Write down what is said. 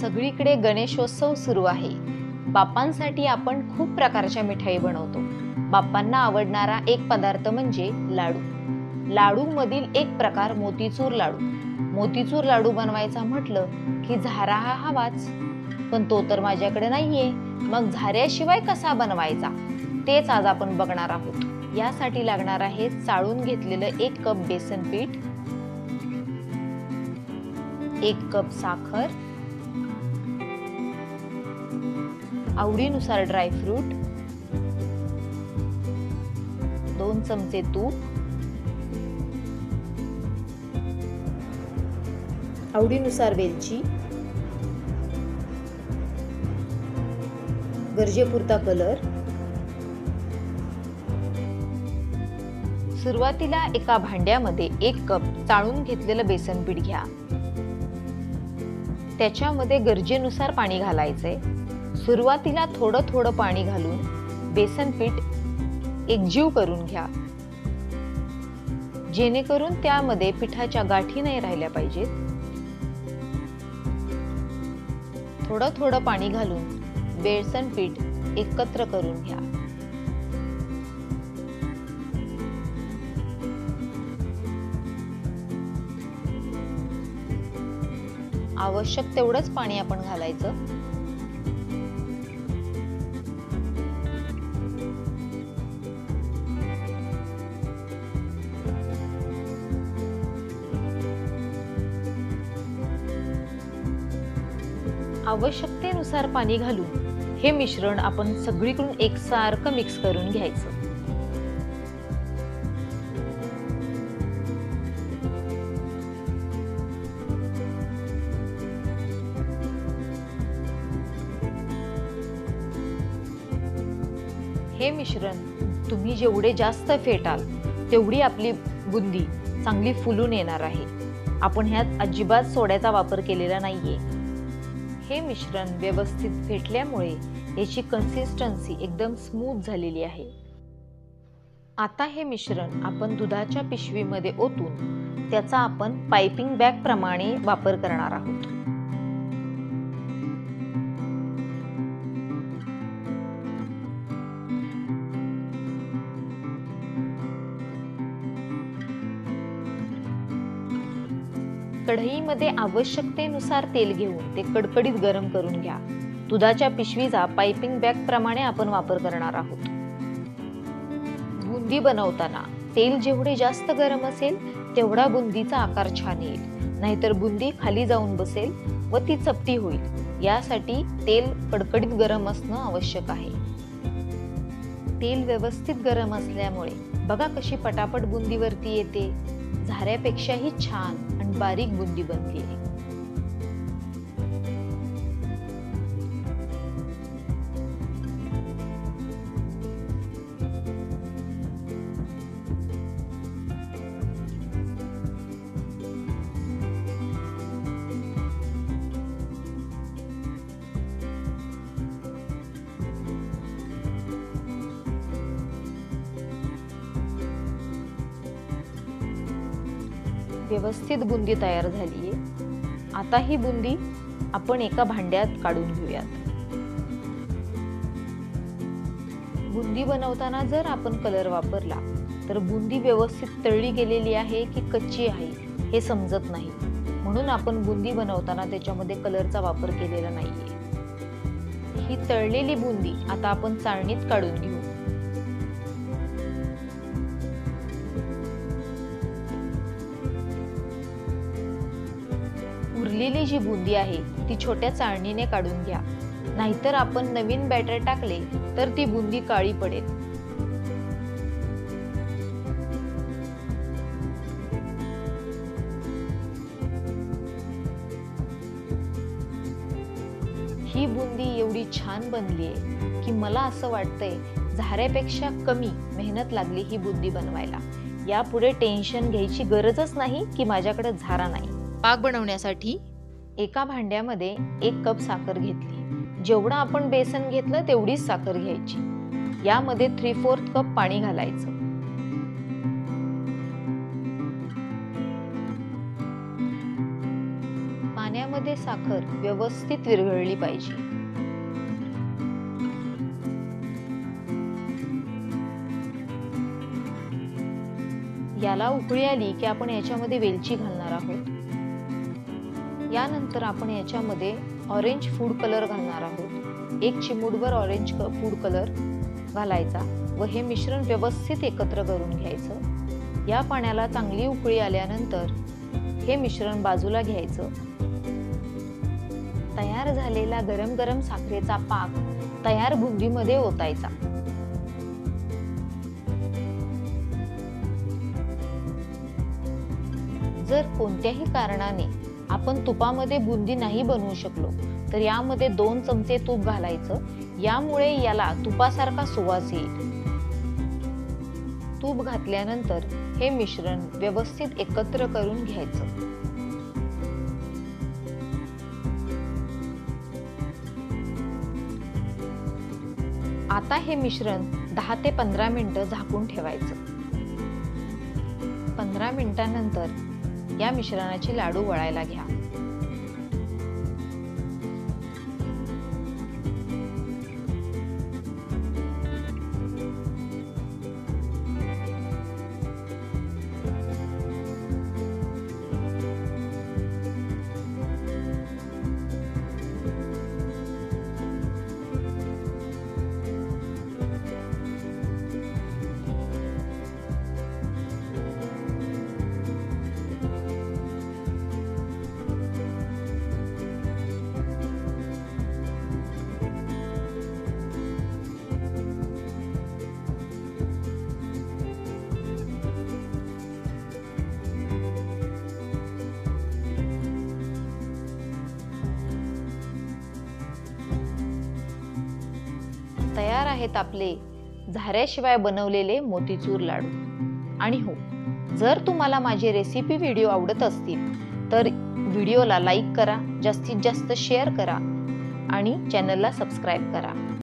सगळीकडे गणेशोत्सव सुरू आहे. बाप्पांसाठी आपण खूप प्रकारच्या मिठाई बनवतो. बाप्पांना आवडणारा एक पदार्थ म्हणजे लाडू. लाडू मधील एक प्रकार मोतीचूर लाडू. मोतीचूर लाडू बनवायचा म्हटलं की झारा हा हवाच. पण तो तर माझ्याकडे नाहीये. मग झाऱ्याशिवाय कसा बनवायचा? तेच आज आपण बघणार आहोत. यासाठी लागणार आहे चाळून घेतलेलं एक कप बेसन पीठ एक कप साखर आवडीनुसार ड्रायफ्रूट दोन चमचे तूप आवडीनुसार वेलची गरजेपुरता कलर. सुरुवातीला एका भांड्यामध्ये एक कप चाळून घेतलेलं बेसन पीठ घ्या. त्याच्यामध्ये गरजेनुसार पाणी घालायचंय. सुरुवातीला थोडं थोडं पाणी घालून बेसन पीठ एकजीव करून घ्या. जेणेकरून त्यामध्ये पिठाच्या गाठी नाही राहिल्या पाहिजेत. थोडं थोडं पाणी घालून बेसन पीठ एकत्र करून घ्या. आवश्यक तेवढंच पाणी आपण घालायचं. आवश्यकतेनुसार पाणी घालून हे मिश्रण आपण सगळीकडून एकसारखं मिक्स करून घ्यायचं. हे मिश्रण तुम्ही जेवढे जास्त फेटाल तेवढी आपली बुंदी चांगली फुलून येणार आहे. आपण ह्यात अजिबात सोड्याचा वापर केलेला नाहीये. हे मिश्रण व्यवस्थित फेटल्यामुळे याची कन्सिस्टन्सी एकदम स्मूथ झालेली आहे. आता हे मिश्रण आपण दुधाच्या पिशवीमध्ये ओतून त्याचा आपण पायपिंग बॅग प्रमाणे वापर करणार आहोत. कढईमध्ये आवश्यकतेनुसार तेल घेऊन ते कडकडीत गरम करून घ्या. दुधाच्या पिशवीचा पायपिंग बॅग प्रमाणे आपण वापर करणार आहोत. बुंदी बनवताना तेल जेवढे जास्त गरम असेल तेवढा बुंदीचा आकार छान येईल. नाहीतर बुंदी खाली जाऊन बसेल व ती चपटी होईल. यासाठी तेल कडकडीत गरम असणं आवश्यक आहे. तेल व्यवस्थित गरम असल्यामुळे बघा कशी पटापट बुंदीवरती येते. झाऱ्यापेक्षाही छान. बारीक बुंदी बनली व्यवस्थित बुंदी तयार झाली आहे. आता ही बुंदी आपण एका भांड्यात काढून घेऊयात. बुंदी बनवताना जर आपण कलर वापरला तर बुंदी व्यवस्थित तळली गेलेली आहे की कच्ची आहे हे समजत नाही. म्हणून आपण बुंदी बनवताना त्याच्यामध्ये कलरचा वापर केलेला नाहीये. ही तळलेली बुंदी आता आपण चाळणीत काढून घेऊ. उरलेली जी बुंदी आहे ती छोट्या चाळणीने काढून घ्या. नाहीतर आपण नवीन बॅटर टाकले तर ती बुंदी काळी पडेल. ही बुंदी एवढी छान बनली आहे की मला असं वाटतंय झाऱ्यापेक्षा कमी मेहनत लागली ही बुंदी बनवायला. यापुढे टेन्शन घ्यायची गरजच नाही की माझ्याकडे झारा नाही. पाक बनवण्यासाठी एका भांड्यामध्ये एक कप साखर घेतली. जेवढं आपण बेसन घेतलं तेवढीच साखर घ्यायची. यामध्ये थ्री फोर्थ कप पाणी घालायचं. पाण्यामध्ये साखर व्यवस्थित विरघळली पाहिजे. याला उकळी आली की आपण याच्यामध्ये वेलची घालणार आहोत. यानंतर आपण याच्यामध्ये ऑरेंज फूड कलर घालणार आहोत. एक चिमूटभर ऑरेंज फूड कलर घालायचा व हे मिश्रण व्यवस्थित एकत्र करून घ्यायचं. या पाण्याला चांगली उकळी आल्यानंतर हे मिश्रण बाजूला घ्यायचं. तयार झालेला गरम गरम साखरेचा पाक तयार बुंदीमध्ये ओतायचा. जर कोणत्याही कारणाने आपण तुपामध्ये बुंदी नाही बनवू शकलो. तर यामध्ये दोन चमचे तूप घालायचं. यामुळे याला तुपासारखा सुवास येईल. तूप घातल्यानंतर हे मिश्रण व्यवस्थित एकत्र करून घ्यायचं. आता हे मिश्रण दहा ते पंधरा मिनिटं झाकून ठेवायचं. पंधरा मिनिटांनंतर या मिश्रणाचे लाडू वळायला घ्या. आहेत आपले. झाऱ्याशिवाय बनवलेले मोतीचूर लाडू. आणि हो जर तुम्हाला माझे रेसिपी व्हिडिओ आवडत असतील तर व्हिडिओला लाईक करा जास्तीत जास्त शेअर करा आणि चॅनलला सबस्क्राईब करा.